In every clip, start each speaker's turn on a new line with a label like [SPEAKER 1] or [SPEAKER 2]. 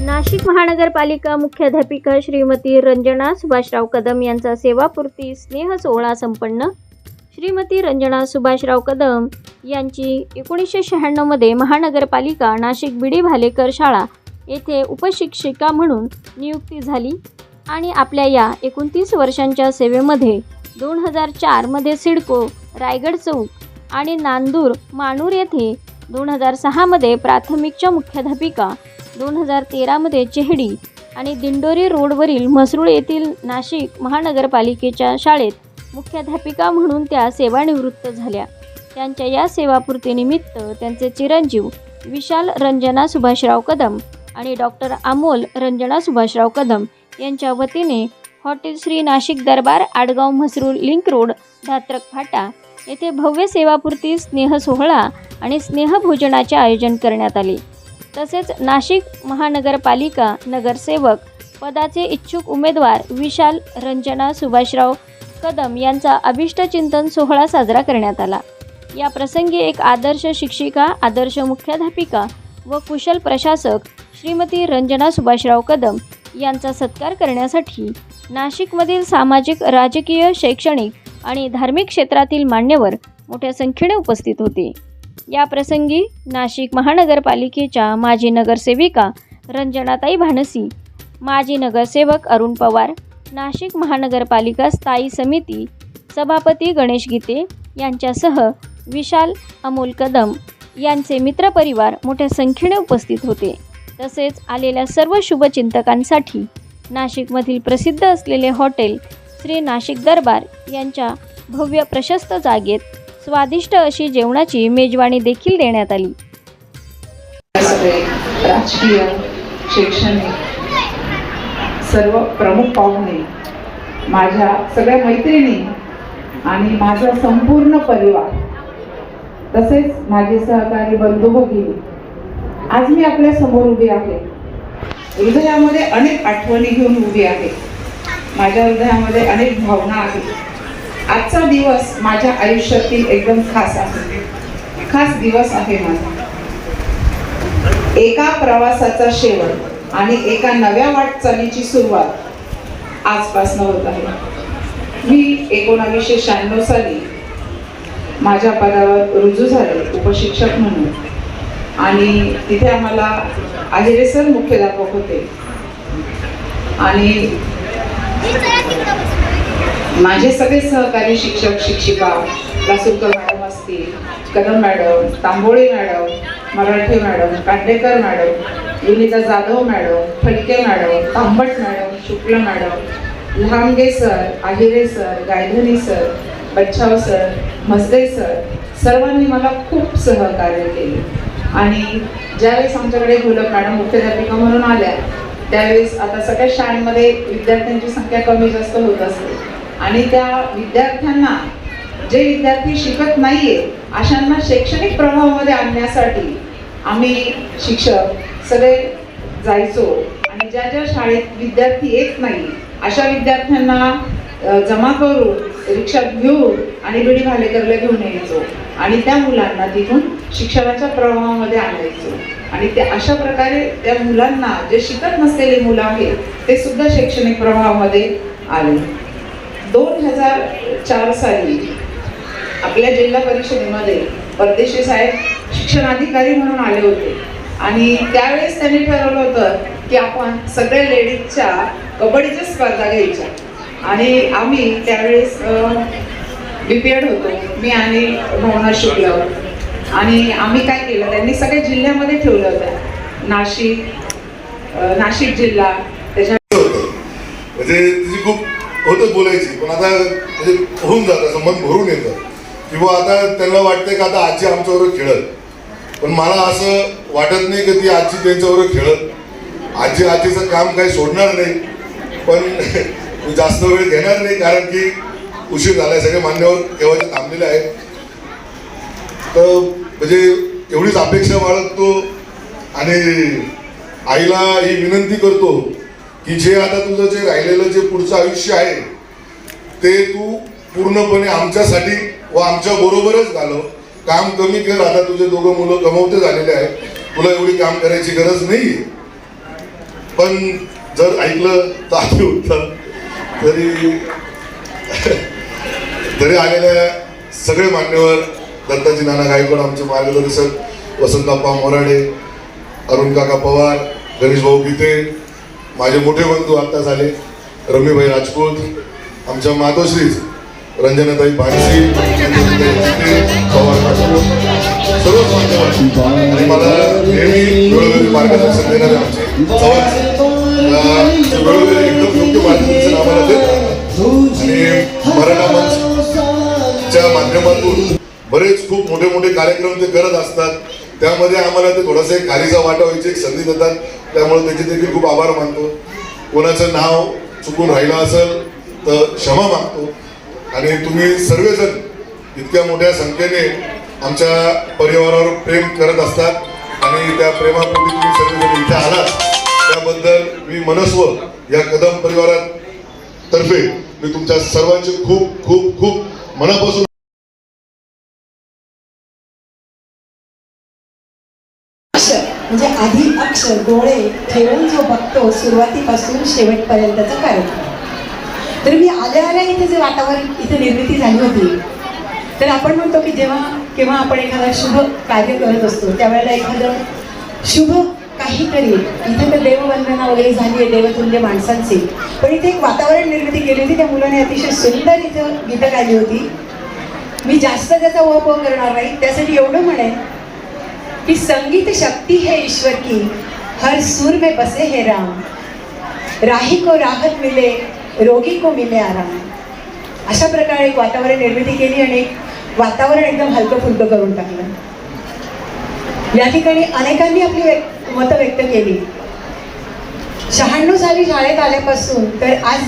[SPEAKER 1] नाशिक महानगरपालिका मुख्याध्यापिका श्रीमती रंजना सुभाषराव कदम यांचा सेवापूर्ती स्नेह सोहळा संपन्न. श्रीमती रंजना सुभाषराव कदम यांची एकोणीसशे शहाण्णवमध्ये महानगरपालिका नाशिक बिडी भालेकर शाळा येथे उपशिक्षिका म्हणून नियुक्ती झाली आणि आपल्या या एकोणतीस वर्षांच्या सेवेमध्ये दोन हजार चारमध्ये सिडको रायगड चौक आणि नांदूर माणूर येथे दोन हजार सहामध्ये प्राथमिकच्या मुख्याध्यापिका दोन हजार तेरामध्ये चेहडी आणि दिंडोरी रोडवरील म्हसरूळ येथील नाशिक महानगरपालिकेच्या शाळेत मुख्याध्यापिका म्हणून त्या सेवानिवृत्त झाल्या. त्यांच्या या सेवापूर्तीनिमित्त त्यांचे चिरंजीव विशाल रंजना सुभाषराव कदम आणि डॉक्टर अमोल रंजना सुभाषराव कदम यांच्या वतीने hotel Shri Nashik Darbar Adgaon Mhasrul link road Dhatrak Phata येथे भव्य सेवापूर्ती स्नेह सोहळा आणि स्नेहभोजनाचे आयोजन करण्यात आले. तसेच नाशिक महानगरपालिका नगरसेवक पदाचे इच्छुक उमेदवार विशाल रंजना सुभाषराव कदम यांचा अभिष्टचिंतन सोहळा साजरा करण्यात आला. या प्रसंगी एक आदर्श शिक्षिका आदर्श मुख्याध्यापिका व कुशल प्रशासक श्रीमती रंजना सुभाषराव कदम यांचा सत्कार करण्यासाठी नाशिकमधील सामाजिक राजकीय शैक्षणिक आणि धार्मिक क्षेत्रातील मान्यवर मोठ्या संख्येने उपस्थित होते. या प्रसंगी नाशिक महानगरपालिकेच्या माजी नगरसेविका रंजनाताई भानसी माजी नगरसेवक अरुण पवार नाशिक महानगरपालिका स्थायी समिती सभापती गणेश गीते यांच्यासह विशाल अमोल कदम यांचे मित्रपरिवार मोठ्या संख्येने उपस्थित होते. तसेच आलेल्या सर्व शुभचिंतकांसाठी नाशिकमधील प्रसिद्ध असलेले हॉटेल श्री नाशिक दरबार यांच्या भव्य प्रशस्त जागेत स्वादिष्ट अशी जेवणाची मेजवानी देखील देण्यात आली.
[SPEAKER 2] सगळे राजकीय शैक्षणिक सर्व प्रमुख पाहुणे माझ्या सगळ्या मैत्रिणी आणि माझा संपूर्ण परिवार तसेच माझे सहकारी बंधू भगिनी आज मी आपल्यासमोर उभी आहे. हृदयामध्ये अनेक आठवणी घेऊन उभी आहे. माझ्या हृदयामध्ये अनेक भावना आहेत. आजचा दिवस माझ्या आयुष्यातील एकदम खास आहे. खास दिवस आहे माझा. एका प्रवासाचा शेवट आणि एका नव्या वाटचालीची सुरुवात आजपासून होत आहे. मी एकोणावीसशे शहाण्णव साली माझ्या पदावर रुजू झाले उपशिक्षक म्हणून. आणि तिथे आम्हाला आहिरे सर मुख्याध्यापक होते. आणि माझे सगळे सहकारी शिक्षक शिक्षिका लासूरकर मॅडम असतील Kadam madam Tambole madam Marathe madam Kandekar madam Vinita Jadhav madam Phadke madam Tambat madam Shukla madam Lahange sir Ahire sir Gaydhani sir Bachhav sir Masde sir सर्वांनी मला खूप सहकार्य केले. आणि ज्यावेळेस आमच्याकडे घोलप मॅडम मुख्याध्यापिका म्हणून आल्या त्यावेळेस आता सगळ्या शाळांमध्ये विद्यार्थ्यांची संख्या कमी जास्त होत असते. आणि त्या विद्यार्थ्यांना जे विद्यार्थी शिकत नाहीये अशांना शैक्षणिक प्रभावामध्ये आणण्यासाठी आम्ही शिक्षक सगळे जायचो. आणि ज्या ज्या शाळेत विद्यार्थी येत नाही अशा विद्यार्थ्यांना जमा करून रिक्षात घेऊन आणि बिडी भालेकरला घेऊन यायचो. आणि त्या मुलांना तिथून शिक्षणाच्या प्रभावामध्ये आणायचो. आणि त्या अशा प्रकारे त्या मुलांना जे शिकत नसलेले मुलं आहेत ते सुद्धा शैक्षणिक प्रभावामध्ये आले. दोन हजार चार साली आपल्या जिल्हा परिषदेमध्ये परदेशी साहेब शिक्षणाधिकारी म्हणून आले होते. आणि त्यावेळेस त्यांनी ठरवलं होतं की आपण सगळ्या लेडीजच्या कबड्डीच्या स्पर्धा घ्यायच्या. आणि आम्ही त्यावेळेस बीपीएड होतो. मी आणि भावना शुक्ल. आणि आम्ही काय केलं त्यांनी सगळ्या जिल्ह्यामध्ये ठेवलं होतं नाशिक नाशिक जिल्हा त्याच्या
[SPEAKER 3] म्हणजे खूप होतच बोलायची पण आता म्हणजे होऊन जातं असं मन भरून येतं. किंवा आता त्यांना वाटतंय का आता आजी आमच्याबरोबर खेळत? पण मला असं वाटत नाही की ती आजी त्यांच्याबरोबर खेळत. आजी आजीचं काम काही सोडणार नाही. पण जास्त वेळ घेणार नाही कारण की उशीर झालाय सगळे मान्यवर केव्हाचे थांबलेले आहेत. तर म्हणजे एवढीच अपेक्षा बाळगतो आणि आईला ही विनंती करतो की जे आता तुझं जे राहिलेलं जे पुढचं आयुष्य आहे ते तू पूर्णपणे आमच्यासाठी व आमच्या बरोबरच घालव. काम कमी कर आता तुझे दोघं मुलं कमवते झालेले आहेत. तुला एवढी काम करायची गरज नाही पण जर ऐकलं तर आधी उत्तम तरी तरी आलेल्या सगळे मान्यवर दत्ताजी नाना गायकवाड आमचे मार्गदर्शक वसंतप्पा मोराडे अरुण काका पवार गणेश भाऊ गीते माझे मोठे बंधू आत्ता झाले रमीभाई राजपूत आमच्या मातोश्रीच रंजनाताई भानसी चंद्रताई गीते, पवार राजपूत सर्वच मान्यवर आणि मला नेहमी वेळोवेळी मार्गदर्शन देणारे आमचे चव्हाण वेळोवेळी एकदम योग्य मार्गदर्शन आम्हाला देत आणि मराठा मंचच्या माध्यमातून बरेच खूप मोठे मोठे कार्यक्रम ते करत असतात. त्यामध्ये आम्हाला ते थोडासा एक खालीचा वाटा व्हायची एक संधी देतात. त्यामुळे त्याचे देखील खूप आभार मानतो. कोणाचं नाव चुकून राहिलं असेल तर क्षमा मागतो. आणि तुम्ही सर्वजण इतक्या मोठ्या संख्येने आमच्या परिवारावर प्रेम करत असतात. आणि त्या प्रेमापोटी तुम्ही सर्वजण इथे आलात. त्याबद्दल मी मनस्व या कदम परिवारातर्फे मी तुमच्या सर्वांचे खूप खूप खूप मनापासून
[SPEAKER 4] आधी अक्षर डोळे ठेवून जो बघतो सुरुवातीपासून शेवटपर्यंतचा कार्यक्रम. तर मी आल्या आल्या इथे जे वातावरण इथे निर्मिती झाली होती तर आपण म्हणतो की जेव्हा केव्हा आपण एखादा शुभ कार्य करत असतो त्यावेळेला एखादं शुभ काहीतरी इथे तर देववंदना वगैरे झाली आहे देवतुल्य माणसांची. पण इथे एक वातावरण निर्मिती केली होती त्या मुलाने अतिशय सुंदर इथं गीतं गायली होती. मी जास्त त्याचा वप करणार नाही त्यासाठी एवढं म्हणेन कि संगीत शक्ति है ईश्वर की। हर सुर में बसे है राम। राही को राहत मिले रोगी को मिले आराम। अशा प्रकारे एक वातावरण निर्मिती केली आणि एक वातावरण एकदम हलकं फुलकं करून टाकलं. या ठिकाणी अनेकांनी आपली व्यक्त मतं व्यक्त केली. शहाण्णव साली शाळेत आल्यापासून तर आज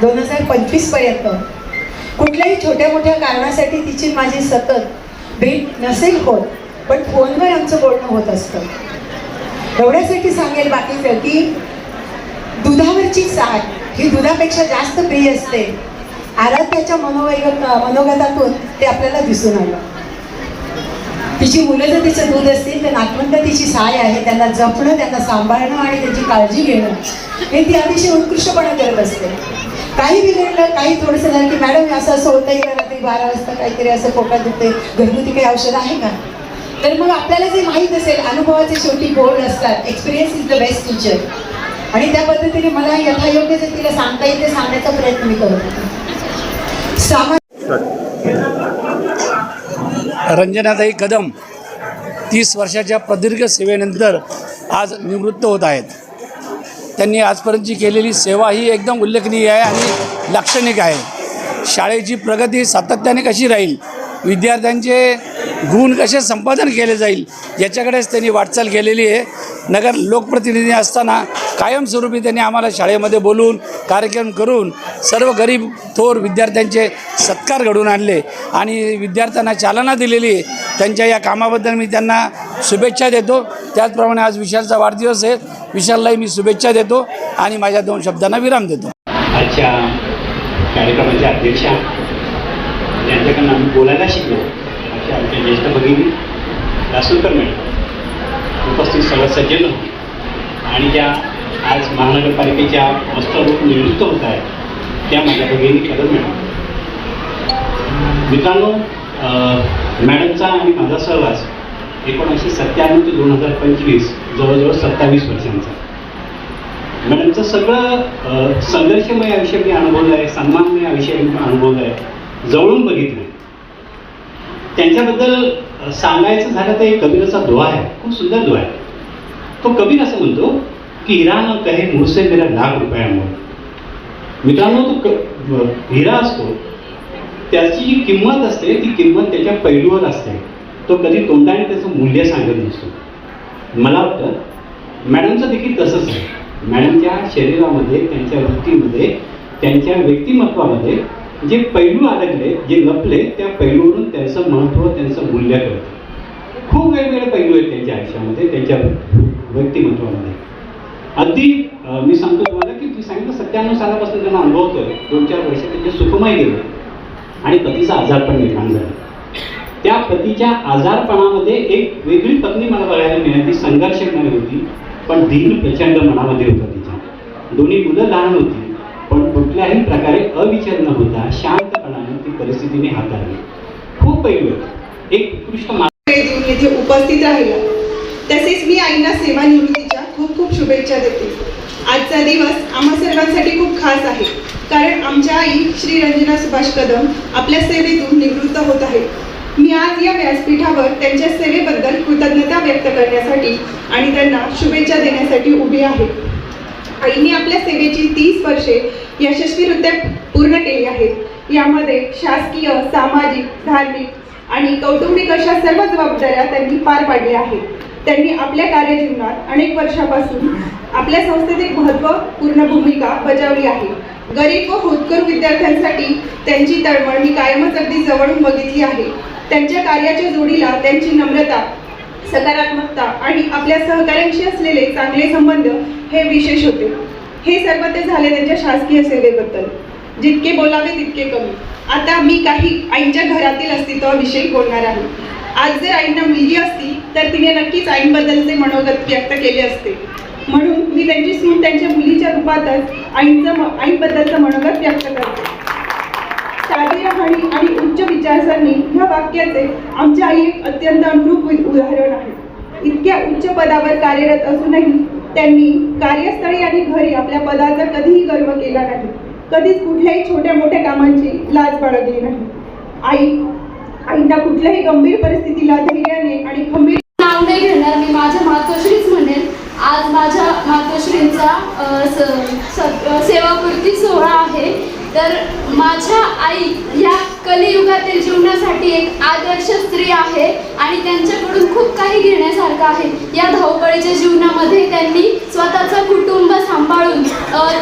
[SPEAKER 4] दोन हजार पंचवीसपर्यंत कुठल्याही छोट्या मोठ्या कारणासाठी तिची माझी सतत भेट नसेल होत. पण फोनवर आमचं बोलणं होत असतं. एवढ्यासाठी सांगेल बाकीचं की दुधावरची साठ ही दुधापेक्षा जास्त प्रिय असते. आराध्याच्या मनोवैगत मनोगतातून ते आपल्याला दिसून आलं. तिची मुलं जर तिचं दूध असतील तर नातवंड तिची साय आहे. त्यांना जपणं त्यांना सांभाळणं आणि त्यांची काळजी घेणं. हे ती अतिशय उत्कृष्टपणे करत असते. काही बिघडलं काही थोडंसं झालं की मॅडम असं असं होतं का? रात्री बारा वाजता काहीतरी असं पोटात दुखते घरगुती काही औषध आहे का? तर मग आपल्याला जे माहीत असेल अनुभवाचे शेवटी बोर्ड असतात. Experience is the best teacher आणि त्या पद्धतीने मला यथायोग्य जे तिला सांगता येईल ते सांगण्याचा प्रयत्न मी करत सामा
[SPEAKER 5] रंजनाताई कदम तीस वर्षाच्या प्रदीर्घ सेवेनंतर आज निवृत्त होत आहेत. त्यांनी आजपर्यंतची केलेली सेवा ही एकदम उल्लेखनीय आहे आणि लाक्षणिक आहे. शाळेची प्रगती सातत्याने कशी राहील? विद्यार्थ्यांचे गुण कसे संपादन केले जाईल याच्याकडेच त्यांनी वाटचाल केलेली आहे. नगर लोकप्रतिनिधी असताना कायमस्वरूपी त्यांनी आम्हाला शाळेमध्ये बोलून कार्यक्रम करून सर्व गरीब थोर विद्यार्थ्यांचे सत्कार घडवून आणले आणि विद्यार्थ्यांना चालना दिलेली आहे. त्यांच्या या कामाबद्दल मी त्यांना शुभेच्छा देतो. त्याचप्रमाणे आज विशालचा वाढदिवस आहे. विशाललाही मी शुभेच्छा देतो आणि माझ्या दोन शब्दांना विराम देतो.
[SPEAKER 6] आजच्या कार्यक्रमाच्या अध्यक्षा यांच्याकडनं आम्ही बोलायला शिकलो अशा आमच्या ज्येष्ठ भगिनी रासूरकर मॅडम उपस्थित सर्व सज्जन आणि ज्या आज महानगरपालिकेच्या वस्त्ररूप निवृत्त होत आहेत त्या माझ्या भगिनी कदम मॅडम. मित्रांनो मॅडमचा आणि माझा सहवास एकोणीसशे सत्त्याण्णव ते दोन हजार पंचवीस जवळजवळ सत्तावीस वर्षांचा. मॅडमचं सगळं संघर्षमय आयुष्य मी अनुभवलं आहे सन्मानमय आयुष्य मी अनुभवलं आहे जवळून बघितलं त्यांच्याबद्दल सांगायचं झालं तर एक कबीराचा दुआ आहे. खूप सुंदर दुआ आहे. तो कबीर असं म्हणतो की हिरा न कहे मुळसे मेरा लाख रुपयामुळे मित्रांनो तो क हिरा असतो त्याची जी किंमत असते ती किंमत त्याच्या पैलूवर असते. तो कधी तोंडाने त्याचं मूल्य सांगत नसतो. मला वाटतं मॅडमचं देखील तसंच आहे. मॅडमच्या शरीरामध्ये त्यांच्या वृत्तीमध्ये त्यांच्या व्यक्तिमत्वामध्ये जे पैलू अडकले जे लपले त्या पैलूवरून त्यांचं महत्त्व त्यांचं मूल्य कळतं. खूप वेगवेगळे पैलू आहेत त्यांच्या आयुष्यामध्ये त्यांच्या व्यक्तिमत्वामध्ये. अगदी मी सांगतो तुम्हाला की मी सांगितलं सत्त्याण्णव सालापासून त्यांना अनुभवतोय. दोन चार वर्ष त्यांचे सुखमय गेले. आणि पतीचा आजारपण निर्माण झाला. त्या पतीच्या आजारपणामध्ये एक वेगळी पत्नी मला बघायला मिळाली संघर्षमय होती पण धीर प्रचंड मनामध्ये होता तिच्या. दोन्ही मुलं लहान होती. पण कुठल्याही प्रकारे अविचल न होता शांतपणाने ती परिस्थितीने हाताळली. खूप पैलू आहेत. एक उत्कृष्ट मा
[SPEAKER 7] येथे उपस्थित राहिला. तसेच मी आईंना सेवानिवृत्तीच्या खूप खूप शुभेच्छा देते. आजचा दिवस आम्हा सर्वांसाठी खूप खास आहे. कारण आमच्या आई श्री रंजना सुभाष कदम आपल्या सेवेतून निवृत्त होत आहे मी आज या व्यासपीठावर त्यांच्या सेवेबद्दल कृतज्ञता व्यक्त करण्यासाठी आणि त्यांना शुभेच्छा देण्यासाठी उभी आहे. आईने आपल्या सेवेची तीस वर्षे यशस्वीरित्या पूर्ण केली आहेत. यामध्ये शासकीय सामाजिक धार्मिक आणि कौटुंबिक अशा सर्व जबाबदाऱ्या त्यांनी पार पाडल्या आहेत. त्यांनी आपल्या कार्यजीवनात अनेक वर्षापासून आपल्या संस्थेत एक महत्त्वपूर्ण भूमिका बजावली आहे. गरीब व होतकर विद्यार्थ्यांसाठी त्यांची तळमळ मी कायमच अगदी जवळून बघितली आहे. त्यांच्या कार्याच्या जोडीला त्यांची नम्रता सकारात्मकता आणि आपल्या सहकाऱ्यांशी असलेले चांगले संबंध हे विशेष होते. हे सर्व ते झाले त्यांच्या शासकीय सेवेबद्दल. जितके बोलावे तितके कमी. आता मी काही आईंच्या घरातील अस्तित्वाविषयी बोलणार आहे. आज जर आईंना मुलगी असती तर तिने नक्कीच आईंबद्दलचे मनोगत व्यक्त केले असते. म्हणून मी त्यांची सून त्यांच्या मुलीच्या रूपातच आईंचं म- आईंबद्दलचं मनोगत व्यक्त करते. साधी हानी आणि उच्च विचारसरणी ह्या वाक्याचे आमच्या आई एक अत्यंत अनुरूप उदाहरण आहे. इतक्या उच्च पदावर कार्यरत असूनही त्यांनी कार्यस्थळी आणि घरी आपल्या पदाचा कधीही गर्व केला नाही. कधीच कुठल्याही छोट्या मोठ्या कामांची लाज बाळगली नाही. आई आईंना कुठल्याही गंभीर परिस्थितीला धैर्याने आणि खंबीर
[SPEAKER 8] नाव नाही घेणार मी माझ्या मातोश्रीच म्हणेन. आज माझ्या मातोश्रींचा स- स- सेवापूर्ती सोहळा आहे. तर माझ्या आई ह्या कलियुगातील जीवनासाठी एक आदर्श स्त्री आहे आणि त्यांच्याकडून खूप काही घेण्यासारखं आहे. या धावपळीच्या जीवनामध्ये त्यांनी स्वतःचं कुटुंब सांभाळून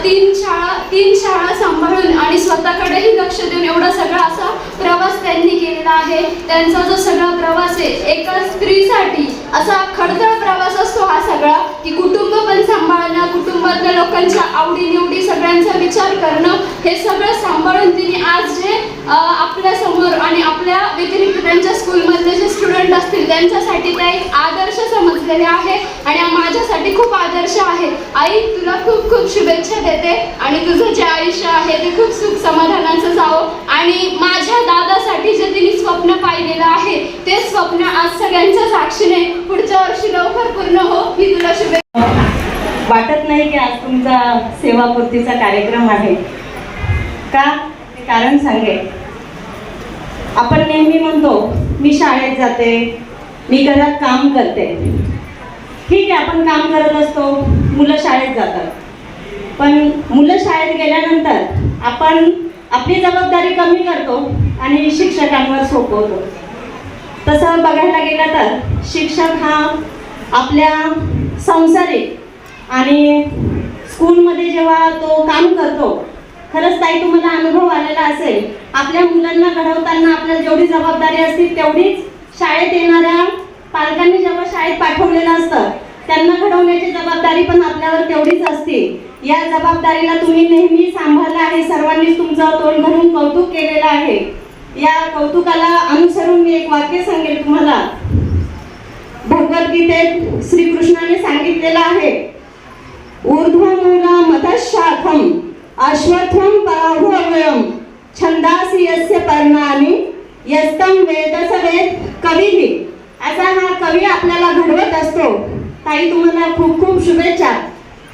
[SPEAKER 8] तीन शाळा तीन शाळा सांभाळून आणि स्वतःकडेही लक्ष देऊन एवढा सगळा असा प्रवास त्यांनी केलेला आहे. त्यांचा जो सगळा प्रवास आहे एका स्त्रीसाठी असा खडतर प्रवास असतो हा सगळा की कुटुंब पण सांभाळणं कुटुंबातल्या लोकांच्या आवडीनिवडी सगळ्यांचा विचार करणं हे सगळं सांभाळून तिने आज जे आपल्यासमोर आणि आपल्या व्यतिरिक्त त्यांच्या स्कूलमधले जे स्टुडंट असतील त्यांच्यासाठी त्या एक आदर्श समजलेले आहे. आणि माझ्यासाठी खूप आदर्श आहे. आई तुला खूप खूप शुभेच्छा देते आणि तुझं जे आयुष्य आहे ते खूप सुख समाधानाचं जावं. आणि माझ्या दादासाठी जे तिने स्वप्न पाहिलेलं आहे ते स्वप्न आज सगळ्यांच्या साक्षीने पुढच्या वर्षी लवकर पूर्ण हो. मी तुला शुभेच्छा
[SPEAKER 9] वाटत नाही की आज तुमचा सेवापूर्तीचा कार्यक्रम आहे. का? ते कारण सांगेल आपण नेहमी म्हणतो मी शाळेत जाते मी घरात काम करते. ठीक आहे आपण काम करत असतो मुलं शाळेत जातात. पण मुलं शाळेत गेल्यानंतर आपण आपली जबाबदारी कमी करतो. आणि शिक्षकांवर सोपवतो तसं बघायला गेलं तर शिक्षक हा आपल्या संसारिक आणि स्कूलमध्ये जेव्हा तो काम करतो खरंच ताई तुम्हाला अनुभव आलेला असेल आपल्या मुलांना घडवताना आपल्याला जेवढी जबाबदारी असते तेवढीच शाळेत येणाऱ्या पालकांनी जेव्हा शाळेत पाठवलेलं असतं त्यांना घडवण्याची जबाबदारी पण आपल्यावर तेवढीच असते. या जबाबदारीला तुम्ही नेहमी सांभाळलं आहे सर्वांनीच तुमचं तोंड भरून कौतुक केलेलं आहे. या कौतुकाला अनुसरून मी एक वाक्य सांगेल तुम्हाला. भगवद्गीतेत श्रीकृष्णाने सांगितलेलं आहे ऊर्ध्वमूला मतशाखम अश्वथम पराभवयम छंदासी यस्य पर्णानी यस्तम वेद वेद कवी. असा हा कवी आपल्याला घडवत असतो. ताई तुम्हाला खूप खूप शुभेच्छा.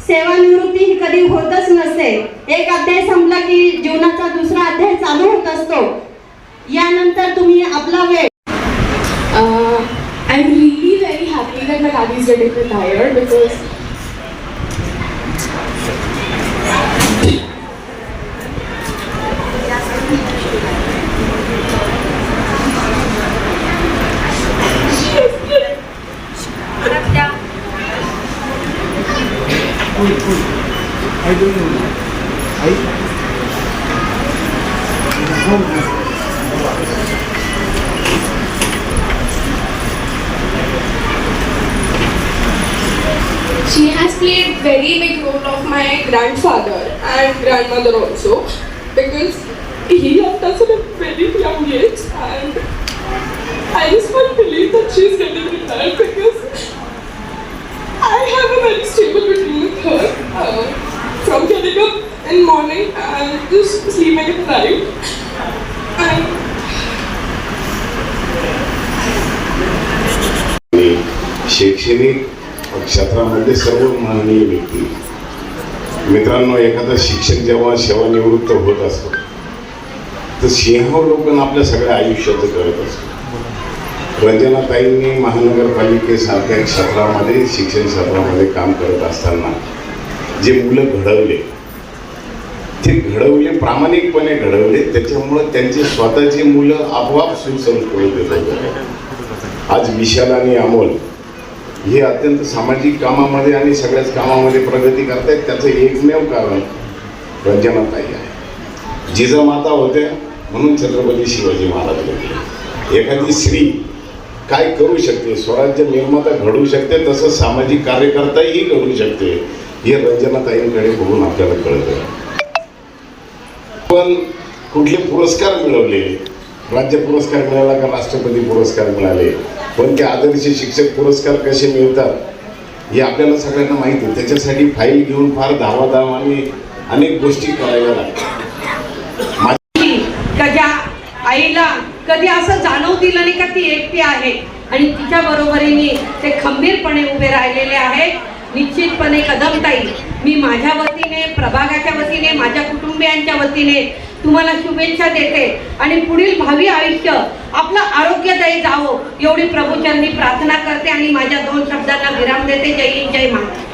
[SPEAKER 9] सेवानिवृत्ती ही कधी होतच नसते. एक अध्याय संपला की जीवनाचा दुसरा अध्याय चालू होत असतो. यानंतर तुम्ही आपला वेळ.
[SPEAKER 10] I am really very happy that my daddy is getting retired because she has played very big role of my grandfather and grandmother also because he left us at a very young age and I just can't believe that she's getting retired because I have a very stable routine with her. Uh, from getting up in morning and just sleeping at night. And
[SPEAKER 11] आणि शैक्षणिक क्षेत्रामध्ये सर्व माननीय व्यक्ती. मित्रांनो एखादं शिक्षक जेव्हा सेवानिवृत्त होत असतो तर सिंहावलोकन आपल्या सगळ्या आयुष्याचं करत असतो. रंजनाताईंनी महानगरपालिकेसारख्या क्षेत्रामध्ये शिक्षण क्षेत्रामध्ये काम करत असताना जे मुलं घडवले ते घडवले प्रामाणिकपणे घडवले त्याच्यामुळं त्यांचे स्वतःची मुलं आपोआप सुसंस्कृत होते आज विशाल आणि अमोल हे अत्यंत सामाजिक कामामध्ये आणि सगळ्याच कामामध्ये प्रगती करतायत त्याचं एकमेव कारण रंजनाताई आहे. जिजामाता होत्या म्हणून छत्रपती शिवाजी महाराज होते. एखादी स्त्री काय करू शकते? स्वराज्य निर्माता घडू शकते तसं सामाजिक कार्यकर्ताही घडू शकते. हे रंजनाताईंकडे बघून आपल्याला कळतं. पण कुठले पुरस्कार मिळवले? राज्य पुरस्कार मिळाला का? राष्ट्रपती पुरस्कार मिळाले? पण ते आदर्श शिक्षक पुरस्कार कसे मिळतात हे आपल्याला सगळ्यांना माहिती आहे. त्याच्यासाठी फाईल घेऊन फार धावाधाव आणि अनेक गोष्टी करायला लागतात.
[SPEAKER 12] आईला कधी असं जाणवतील नाही का ती एकटी आहे? आणि तिच्या बरोबरीने ते खंबीरपणे उभे राहिलेले आहेत. निश्चितपणे कदमताई. मी माझ्या वतीने प्रभागाच्या वतीने माझ्या कुटुंबियांच्या वतीने तुम्हाला शुभेच्छा देते आणि पुढील भावी आयुष्य आपलं आरोग्यदायी जावं एवढी प्रभूचरणी प्रार्थना करते आणि माझ्या दोन शब्दांना विराम देते. जय हिंद जय महाराज